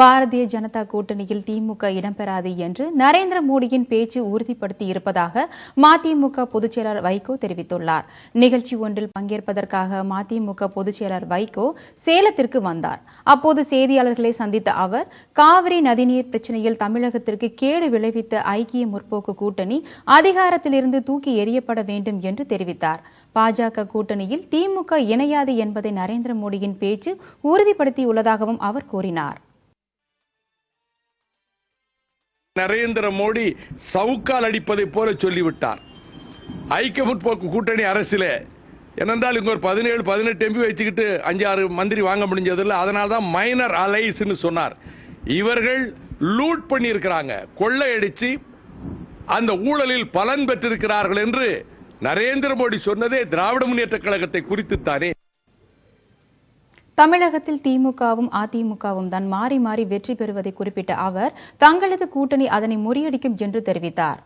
பாரதிய ஜனதா கூட்டணியில் திமுக இடம்பெறாது என்று நரேந்திர மோடியின் பேச்சு உறுதிப்படுத்தி இருப்பதாக மதிமுக பொதுச்செயலர் வைகோ தெரிவித்துள்ளார். நிகழ்ச்சி ஒன்றில் பங்கேற்பதற்காக மதிமுக பொதுச்செயலர் வைகோ சேலத்திற்கு வந்தார். அப்போது செய்தியாளர்களை சந்தித்த அவர் காவிரி நதிநீர் பிரச்சினையில் தமிழகத்திற்கு கேடு விளைவித்த ஐக்கிய முற்போக்கு கூட்டணி அதிகாரத்திலிருந்து தூக்கி எறியப்பட வேண்டும் என்று தெரிவித்தார். பாஜக கூட்டணியில் திமுக இணையாது என்பதை நரேந்திர மோடியின் பேச்சு உறுதிப்படுத்தியுள்ளதாகவும் அவர் கூறினார். நரேந்திர மோடி சவுக்கால் அடிப்பதை போல சொல்லிவிட்டார். ஐக்கிய முற்போக்கு கூட்டணி அரசிலே என்னென்றால் இங்க ஒரு பதினேழு பதினெட்டு எம்பி வச்சுக்கிட்டு அஞ்சாறு மந்திரி வாங்க முடிஞ்சதில்லை அதனால தான் மைனர் அலைஸ்னு சொன்னார். இவர்கள் லூட் பண்ணியிருக்கிறாங்க. கொள்ளையடிச்சு அந்த ஊழலில் பலன் பெற்றிருக்கிறார்கள் என்று நரேந்திர மோடி சொன்னதே திராவிட முன்னேற்ற கழகத்தை குறித்துத்தானே தமிழகத்தில் திமுகவும் அதிமுகவும் தான் மாறி மாறி வெற்றி பெறுவதை குறிப்பிட்ட அவர் தங்களது கூட்டணி அதனை முறியடிக்கும் என்று தெரிவித்தார்.